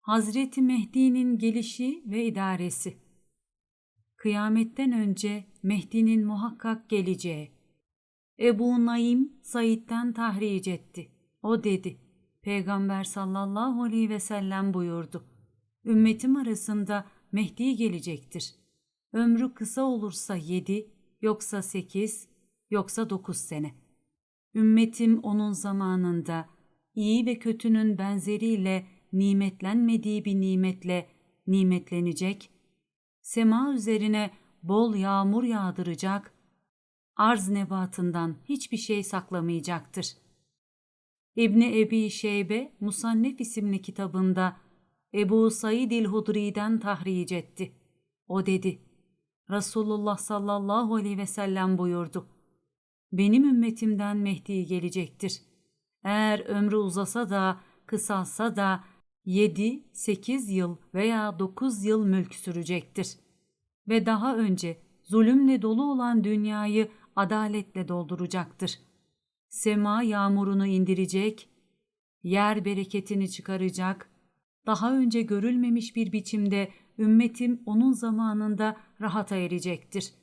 Hazreti Mehdi'nin gelişi ve idaresi. Kıyametten önce Mehdi'nin muhakkak geleceği. Ebu Naim Said'den tahric etti. O dedi. Peygamber sallallahu aleyhi ve sellem buyurdu. Ümmetim arasında Mehdi gelecektir. Ömrü kısa olursa yedi, yoksa sekiz, yoksa dokuz sene. Ümmetim onun zamanında iyi ve kötünün benzeriyle nimetlenmediği bir nimetle nimetlenecek, sema üzerine bol yağmur yağdıracak, arz nebatından hiçbir şey saklamayacaktır. İbni Ebi Şeybe Musannef isimli kitabında Ebu Said el-Hudri'den tahric etti. O dedi, Resulullah sallallahu aleyhi ve sellem buyurdu. Benim ümmetimden Mehdi gelecektir. Eğer ömrü uzasa da, kısalsa da 7, 8 yıl veya 9 yıl mülk sürecektir. Ve daha önce zulümle dolu olan dünyayı adaletle dolduracaktır. Sema yağmurunu indirecek, yer bereketini çıkaracak, daha önce görülmemiş bir biçimde ümmetim onun zamanında rahata erecektir.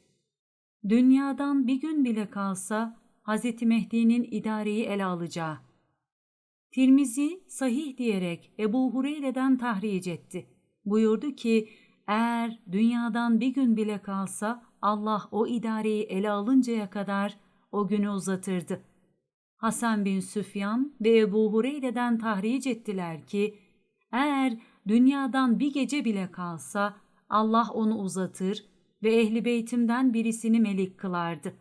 Dünyadan bir gün bile kalsa Hz. Mehdi'nin idareyi ele alacağı. Tirmizi sahih diyerek Ebu Hureyre'den tahric etti. Buyurdu ki eğer dünyadan bir gün bile kalsa Allah o idareyi ele alıncaya kadar o günü uzatırdı. Hasan bin Süfyan ve Ebu Hureyre'den tahric ettiler ki eğer dünyadan bir gece bile kalsa Allah onu uzatır ve ehli beytimden birisini melik kılardı.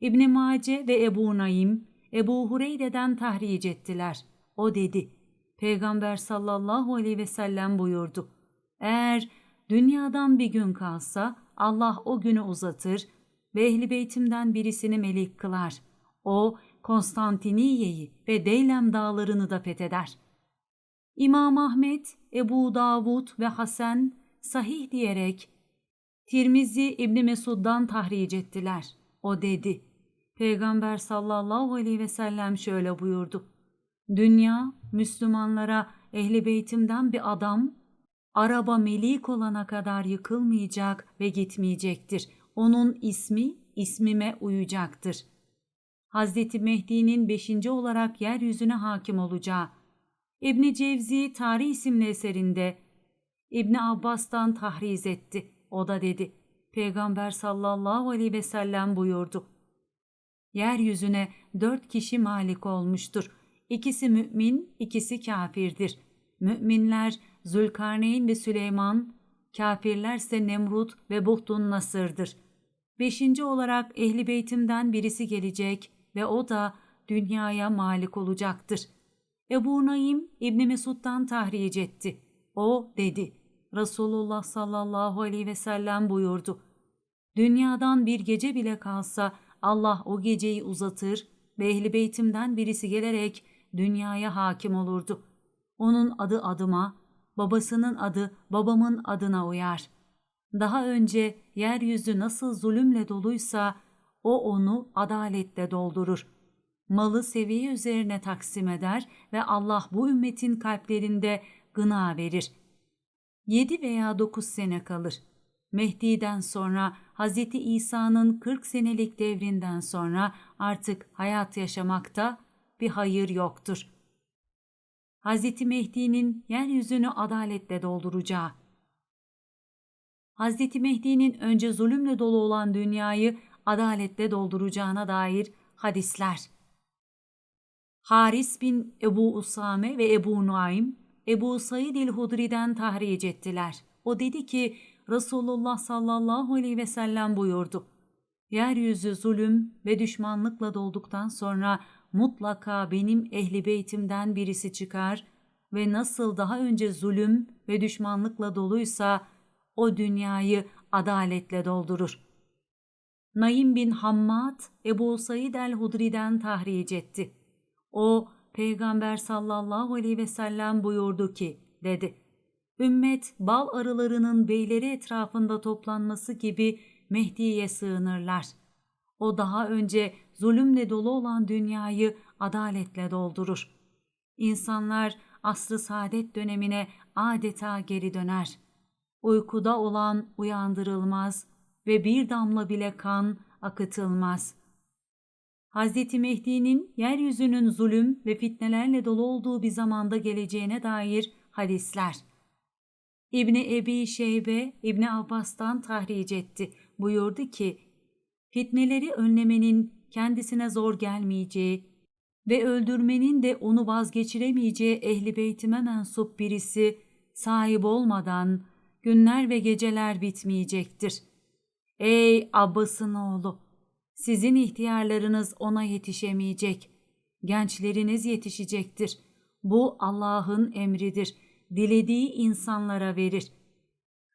İbn Mace ve Ebu Naim Ebu Hureyre'den tahric ettiler. O dedi, Peygamber sallallahu aleyhi ve sellem buyurdu. Eğer dünyadan bir gün kalsa Allah o günü uzatır ve ehli beytimden birisini melik kılar. O Konstantiniye'yi ve Deylem dağlarını da fetheder. İmam Ahmet, Ebu Davud ve Hasan sahih diyerek Tirmizi İbni Mesud'dan tahric ettiler. O dedi, Peygamber sallallahu aleyhi ve sellem şöyle buyurdu. Dünya, Müslümanlara ehli beytimden bir adam, araba melik olana kadar yıkılmayacak ve gitmeyecektir. Onun ismi ismime uyacaktır. Hazreti Mehdi'nin beşinci olarak yeryüzüne hakim olacağı. İbni Cevzi Tarih isimli eserinde İbni Abbas'tan tahriz etti. O da dedi, Peygamber sallallahu aleyhi ve sellem buyurdu. Yeryüzüne dört kişi malik olmuştur. İkisi mümin, ikisi kafirdir. Müminler Zülkarneyn ve Süleyman, kafirlerse Nemrut ve Buhtun Nasır'dır. Beşinci olarak Ehli Beytimden birisi gelecek ve o da dünyaya malik olacaktır. Ebu Naim İbni Mesud'dan tahric etti. O dedi, Resulullah sallallahu aleyhi ve sellem buyurdu. Dünyadan bir gece bile kalsa Allah o geceyi uzatır ve ehli beytimden birisi gelerek dünyaya hakim olurdu. Onun adı adıma, babasının adı babamın adına uyar. Daha önce yeryüzü nasıl zulümle doluysa o onu adaletle doldurur. Malı seviye üzerine taksim eder ve Allah bu ümmetin kalplerinde gına verir. Yedi veya dokuz sene kalır. Mehdi'den sonra Hz. İsa'nın 40 senelik devrinden sonra artık hayat yaşamakta bir hayır yoktur. Hz. Mehdi'nin yeryüzünü adaletle dolduracağı. Hz. Mehdi'nin önce zulümle dolu olan dünyayı adaletle dolduracağına dair hadisler. Haris bin Ebu Usame ve Ebu Nuaym, Ebu Said el-Hudri'den tahric ettiler. O dedi ki, Resulullah sallallahu aleyhi ve sellem buyurdu. Yeryüzü zulüm ve düşmanlıkla dolduktan sonra mutlaka benim ehli beytimden birisi çıkar ve nasıl daha önce zulüm ve düşmanlıkla doluysa o dünyayı adaletle doldurur. Naim bin Hammad Ebu Said el-Hudri'den tahric etti. O Peygamber sallallahu aleyhi ve sellem buyurdu ki dedi. Ümmet bal arılarının beyleri etrafında toplanması gibi Mehdi'ye sığınırlar. O daha önce zulümle dolu olan dünyayı adaletle doldurur. İnsanlar asr-ı saadet dönemine adeta geri döner. Uykuda olan uyandırılmaz ve bir damla bile kan akıtılmaz. Hz. Mehdi'nin yeryüzünün zulüm ve fitnelerle dolu olduğu bir zamanda geleceğine dair hadisler. İbni Ebi Şeybe, İbni Abbas'tan tahric etti. Buyurdu ki, fitneleri önlemenin kendisine zor gelmeyeceği ve öldürmenin de onu vazgeçiremeyeceği ehli beytime mensup birisi sahip olmadan günler ve geceler bitmeyecektir. Ey Abbas'ın oğlu! Sizin ihtiyarlarınız ona yetişemeyecek. Gençleriniz yetişecektir. Bu Allah'ın emridir. Dilediği insanlara verir.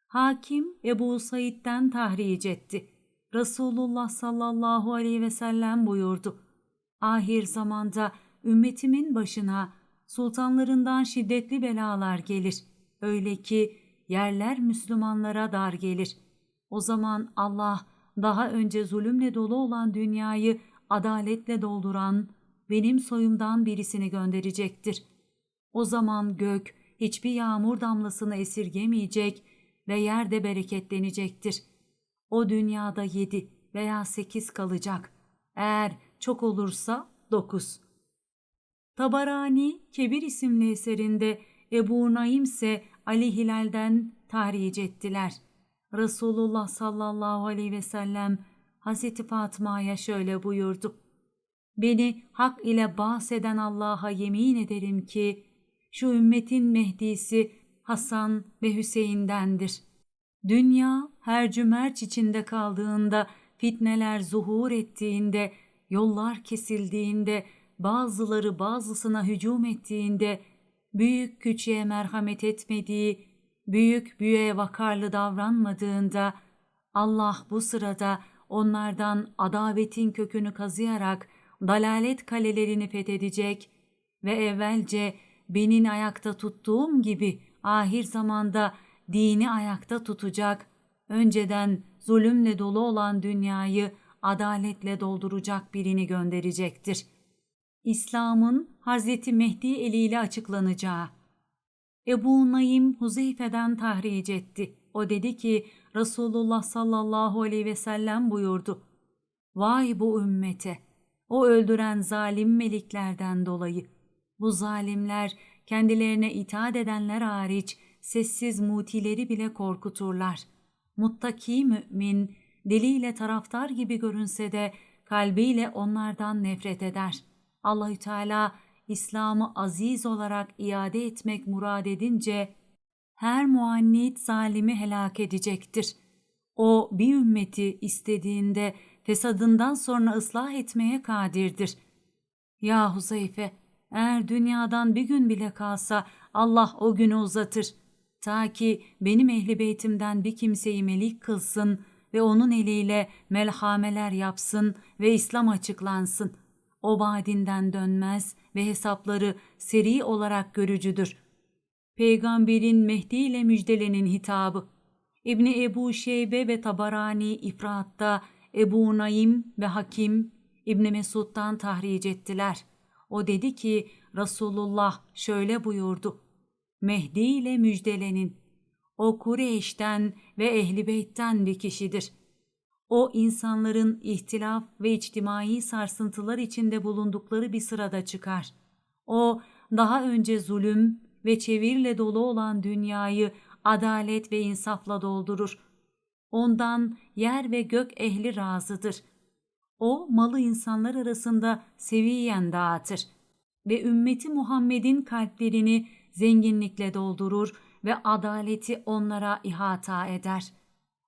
Hakim Ebu Said'den tahric etti. Resulullah sallallahu aleyhi ve sellem buyurdu. Ahir zamanda ümmetimin başına sultanlarından şiddetli belalar gelir. Öyle ki yerler Müslümanlara dar gelir. O zaman Allah daha önce zulümle dolu olan dünyayı adaletle dolduran benim soyumdan birisini gönderecektir. O zaman gök hiçbir yağmur damlasını esirgemeyecek ve yerde bereketlenecektir. O dünyada yedi veya sekiz kalacak. Eğer çok olursa dokuz. Tabarani Kebir isimli eserinde Ebu Naim ise Ali Hilal'den tahric ettiler. Resulullah sallallahu aleyhi ve sellem Hazreti Fatma'ya şöyle buyurdu. Beni hak ile bahseden Allah'a yemin ederim ki şu ümmetin Mehdisi Hasan ve Hüseyin'dendir. Dünya her cümerç içinde kaldığında, fitneler zuhur ettiğinde, yollar kesildiğinde, bazıları bazısına hücum ettiğinde, büyük küçüğe merhamet etmediği, büyük büyüğe vakarlı davranmadığında, Allah bu sırada onlardan adavetin kökünü kazıyarak dalalet kalelerini fethedecek ve evvelce benim ayakta tuttuğum gibi ahir zamanda dini ayakta tutacak, önceden zulümle dolu olan dünyayı adaletle dolduracak birini gönderecektir. İslam'ın Hazreti Mehdi eliyle açıklanacağı. Ebu Naim Huzeyfe'den tahric etti. O dedi ki Resulullah sallallahu aleyhi ve sellem buyurdu. Vay bu ümmete! O öldüren zalim meliklerden dolayı. Bu zalimler kendilerine itaat edenler hariç sessiz mutileri bile korkuturlar. Muttaki mümin, diliyle taraftar gibi görünse de kalbiyle onlardan nefret eder. Allahü Teala İslam'ı aziz olarak iade etmek murad edince her muannit zalimi helak edecektir. O bir ümmeti istediğinde fesadından sonra ıslah etmeye kadirdir. Ya Huzeyfe, eğer dünyadan bir gün bile kalsa Allah o günü uzatır. Ta ki benim ehli beytimden bir kimseyi melik kılsın ve onun eliyle melhameler yapsın ve İslam açıklansın. O vaadinden dönmez ve hesapları seri olarak görücüdür. Peygamberin Mehdi ile müjdelenin hitabı. İbni Ebu Şeybe ve Tabarani İfrat'ta Ebu Naim ve Hakim İbni Mesud'dan tahric ettiler. O dedi ki Resulullah şöyle buyurdu. Mehdi ile müjdelenin. O Kureyş'ten ve Ehli Beyt'ten bir kişidir. O insanların ihtilaf ve içtimai sarsıntılar içinde bulundukları bir sırada çıkar. O daha önce zulüm ve çevirle dolu olan dünyayı adalet ve insafla doldurur. Ondan yer ve gök ehli razıdır. O malı insanlar arasında seviyen dağıtır ve ümmeti Muhammed'in kalplerini zenginlikle doldurur ve adaleti onlara ihata eder.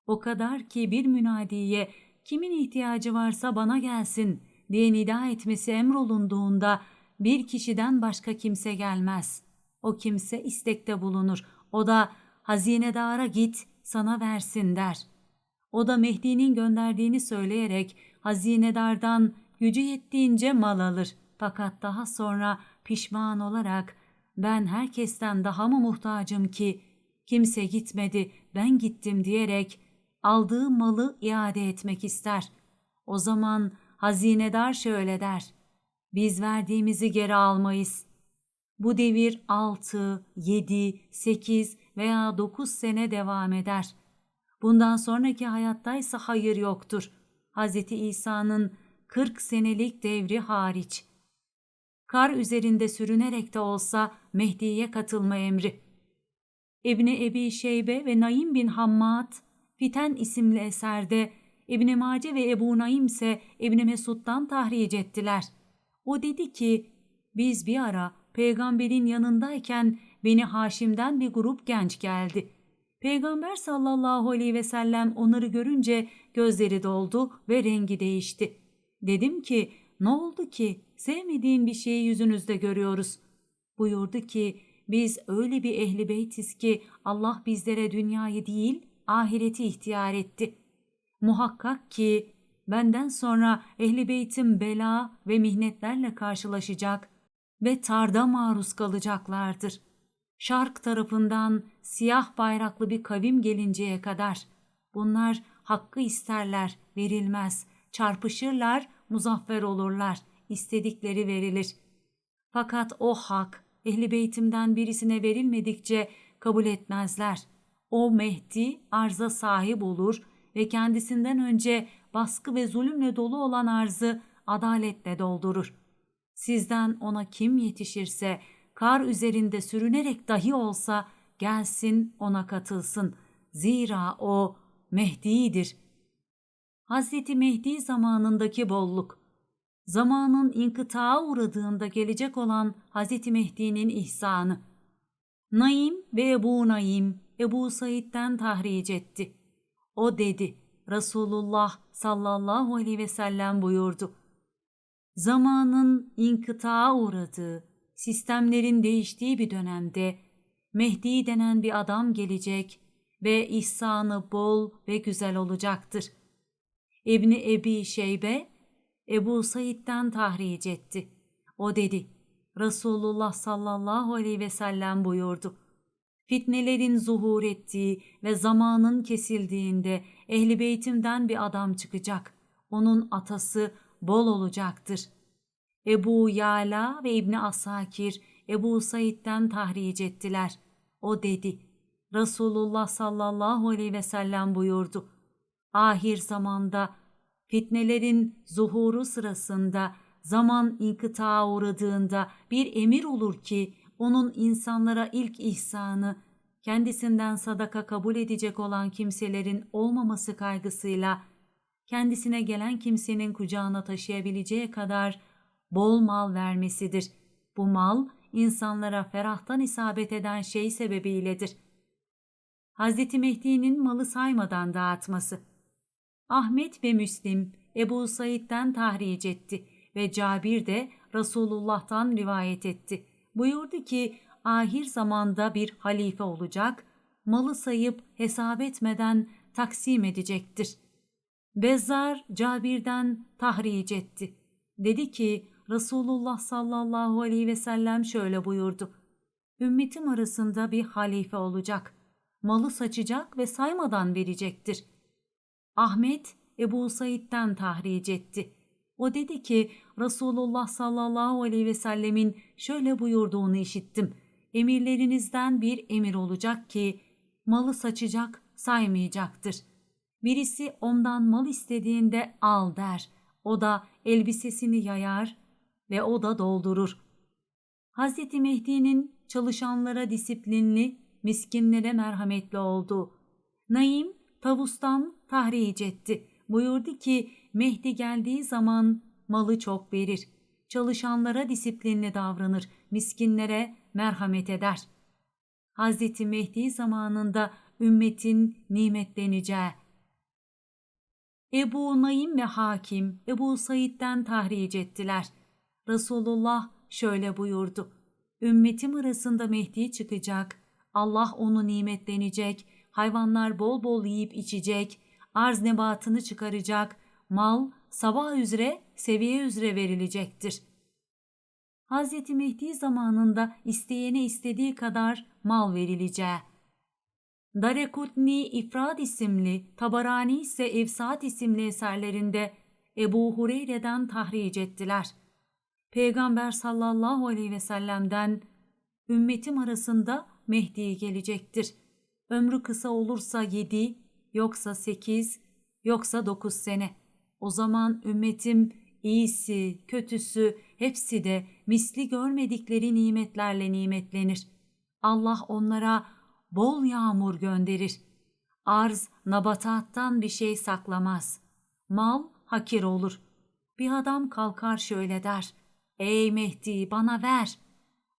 O kadar ki bir münadiye kimin ihtiyacı varsa bana gelsin diye nida etmesi emrolunduğunda bir kişiden başka kimse gelmez. O kimse istekte bulunur. O da hazinedara git sana versin der. O da Mehdi'nin gönderdiğini söyleyerek hazinedardan gücü yettiğince mal alır. Fakat daha sonra pişman olarak ben herkesten daha mı muhtacım ki kimse gitmedi ben gittim diyerek aldığı malı iade etmek ister. O zaman hazinedar şöyle der. Biz verdiğimizi geri almayız. Bu devir 6, 7, 8 veya 9 sene devam eder. Bundan sonraki hayattaysa hayır yoktur. Hz. İsa'nın 40 senelik devri hariç. Kar üzerinde sürünerek de olsa Mehdi'ye katılma emri. İbni Ebi Şeybe ve Naim bin Hammad, Fiten isimli eserde İbni Mace ve Ebu Naim ise İbni Mesud'dan tahric ettiler. O dedi ki, biz bir ara peygamberin yanındayken beni Haşim'den bir grup genç geldi. Peygamber sallallahu aleyhi ve sellem onları görünce gözleri doldu ve rengi değişti. Dedim ki, ne oldu ki sevmediğin bir şeyi yüzünüzde görüyoruz. Buyurdu ki, biz öyle bir ehli beytiz ki Allah bizlere dünyayı değil ahireti ihtiyar etti. Muhakkak ki benden sonra ehli beytim bela ve mihnetlerle karşılaşacak ve tarda maruz kalacaklardır. Şark tarafından siyah bayraklı bir kavim gelinceye kadar bunlar hakkı isterler, verilmez, çarpışırlar, muzaffer olurlar, istedikleri verilir. Fakat o hak ehli beytimden birisine verilmedikçe kabul etmezler. O Mehdi arza sahip olur ve kendisinden önce baskı ve zulümle dolu olan arzı adaletle doldurur. Sizden ona kim yetişirse, kar üzerinde sürünerek dahi olsa gelsin ona katılsın. Zira o Mehdi'dir. Hazreti Mehdi zamanındaki bolluk, zamanın inkıtağa uğradığında gelecek olan Hazreti Mehdi'nin ihsanı. Naim ve Ebu Naim, Ebu Said'den tahric etti. O dedi, Resulullah sallallahu aleyhi ve sellem buyurdu. Zamanın inkıtağa uğradığı, sistemlerin değiştiği bir dönemde Mehdi denen bir adam gelecek ve ihsanı bol ve güzel olacaktır. İbni Ebi Şeybe, Ebu Said'den tahric etti. O dedi, Resulullah sallallahu aleyhi ve sellem buyurdu. Fitnelerin zuhur ettiği ve zamanın kesildiğinde ehli beytimden bir adam çıkacak. Onun atası bol olacaktır. Ebu Yala ve İbni Asakir Ebu Said'den tahric ettiler. O dedi, Resulullah sallallahu aleyhi ve sellem buyurdu. Ahir zamanda fitnelerin zuhuru sırasında zaman inkıtağa uğradığında bir emir olur ki onun insanlara ilk ihsanı, kendisinden sadaka kabul edecek olan kimselerin olmaması kaygısıyla kendisine gelen kimsenin kucağına taşıyabileceği kadar bol mal vermesidir. Bu mal insanlara ferahtan isabet eden şey sebebiyledir. Hz. Mehdi'nin malı saymadan dağıtması. Ahmet ve Müslim Ebu Said'den tahric etti ve Cabir de Resulullah'tan rivayet etti. Buyurdu ki ahir zamanda bir halife olacak, malı sayıp hesap etmeden taksim edecektir. Bezzar Cabir'den tahric etti. Dedi ki Resulullah sallallahu aleyhi ve sellem şöyle buyurdu. Ümmetim arasında bir halife olacak. Malı saçacak ve saymadan verecektir. Ahmet Ebu Said'den tahric etti. O dedi ki Resulullah sallallahu aleyhi ve sellemin şöyle buyurduğunu işittim. Emirlerinizden bir emir olacak ki malı saçacak saymayacaktır. Birisi ondan mal istediğinde al der. O da elbisesini yayar ve o da doldurur. Hz. Mehdi'nin çalışanlara disiplinli, miskinlere merhametli oldu. Naim tavustan tahric etti. Buyurdu ki Mehdi geldiği zaman malı çok verir. Çalışanlara disiplinli davranır, miskinlere merhamet eder. Hz. Mehdi zamanında ümmetin nimetleneceği. Ebu Naim ve Hakim Ebu Said'den tahric ettiler. Resulullah şöyle buyurdu. Ümmetim arasında Mehdi çıkacak. Allah onu nimetlenecek. Hayvanlar bol bol yiyip içecek. Arz nebatını çıkaracak. Mal sabah üzere seviye üzere verilecektir. Hz. Mehdi zamanında isteyene istediği kadar mal verileceği. Darekutni İfrad isimli, Tabarani ise Efsat isimli eserlerinde Ebu Hureyre'den tahric ettiler. Peygamber sallallahu aleyhi ve sellem'den ümmetim arasında Mehdi gelecektir. Ömrü kısa olursa yedi, yoksa sekiz, yoksa dokuz sene. O zaman ümmetim iyisi, kötüsü hepsi de misli görmedikleri nimetlerle nimetlenir. Allah onlara bol yağmur gönderir. Arz nabatattan bir şey saklamaz. Mal hakir olur. Bir adam kalkar şöyle der. Ey Mehdi bana ver.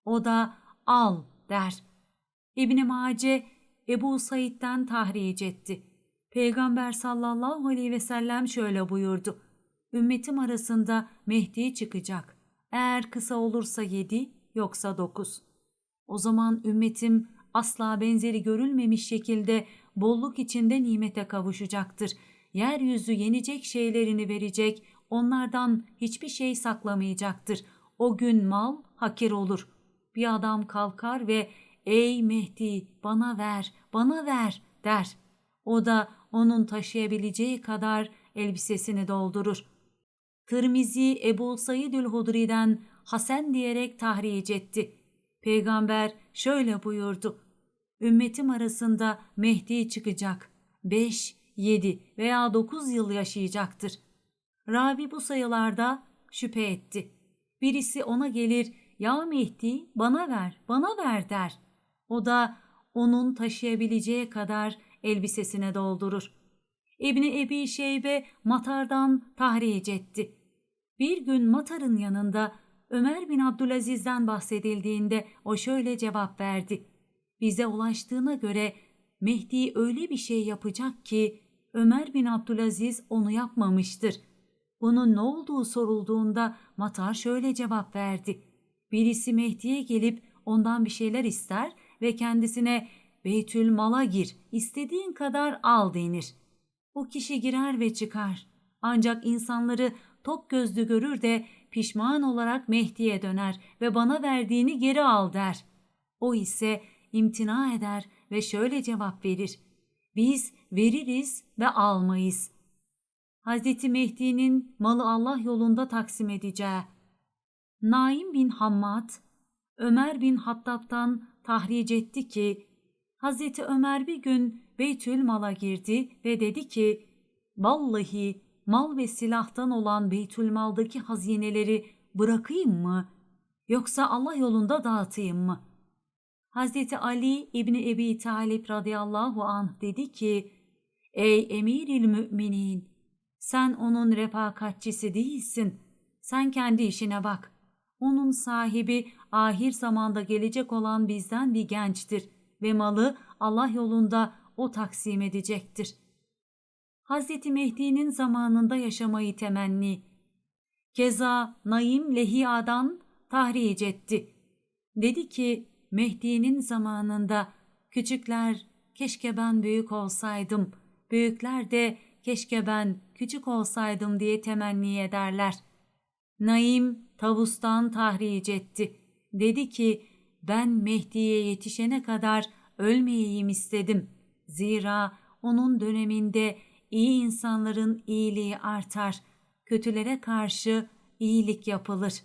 O da al der. İbni Mace Ebu Said'den tahric etti. Peygamber sallallahu aleyhi ve sellem şöyle buyurdu. Ümmetim arasında Mehdi çıkacak. Eğer kısa olursa yedi, yoksa dokuz. O zaman ümmetim asla benzeri görülmemiş şekilde bolluk içinde nimete kavuşacaktır. Yeryüzü yenecek şeylerini verecek, onlardan hiçbir şey saklamayacaktır. O gün mal hakir olur. Bir adam kalkar ve ''Ey Mehdi bana ver, bana ver'' der. O da onun taşıyabileceği kadar elbisesini doldurur. Tirmizi Ebu Saidül Hudri'den Hasen diyerek tahric etti. Peygamber şöyle buyurdu. Ümmetim arasında Mehdi çıkacak. Beş, yedi veya dokuz yıl yaşayacaktır. Ravi bu sayılarda şüphe etti. Birisi ona gelir, ya Mehdi bana ver, bana ver der. O da onun taşıyabileceği kadar elbisesine doldurur. İbni Ebi Şeybe Matar'dan tahric etti. Bir gün Matar'ın yanında Ömer bin Abdülaziz'den bahsedildiğinde o şöyle cevap verdi. Bize ulaştığına göre Mehdi öyle bir şey yapacak ki Ömer bin Abdülaziz onu yapmamıştır. Bunun ne olduğu sorulduğunda Matar şöyle cevap verdi. Birisi Mehdi'ye gelip ondan bir şeyler ister ve kendisine Beytül Mal'a gir, istediğin kadar al denir. O kişi girer ve çıkar. Ancak insanları tok gözlü görür de pişman olarak Mehdi'ye döner ve bana verdiğini geri al der. O ise imtina eder ve şöyle cevap verir. Biz veririz ve almayız. Hz. Mehdi'nin malı Allah yolunda taksim edeceği. Naim bin Hammad, Ömer bin Hattab'tan tahric etti ki, Hz. Ömer bir gün Beytül Mal'a girdi ve dedi ki, Vallahi mal ve silahtan olan Beytülmal'daki hazineleri bırakayım mı yoksa Allah yolunda dağıtayım mı? Hazreti Ali İbni Ebi Talip radıyallahu anh dedi ki, Ey emiril müminin, sen onun refakatçisi değilsin. Sen kendi işine bak. Onun sahibi ahir zamanda gelecek olan bizden bir gençtir ve malı Allah yolunda o taksim edecektir. Hazreti Mehdi'nin zamanında yaşamayı temenni. Keza Naim Lehiya'dan tahric etti. Dedi ki Mehdi'nin zamanında küçükler keşke ben büyük olsaydım, büyükler de keşke ben küçük olsaydım diye temenni ederler. Naim tavustan tahric etti. Dedi ki ben Mehdi'ye yetişene kadar ölmeyeyim istedim. Zira onun döneminde iyi insanların iyiliği artar, kötülere karşı iyilik yapılır.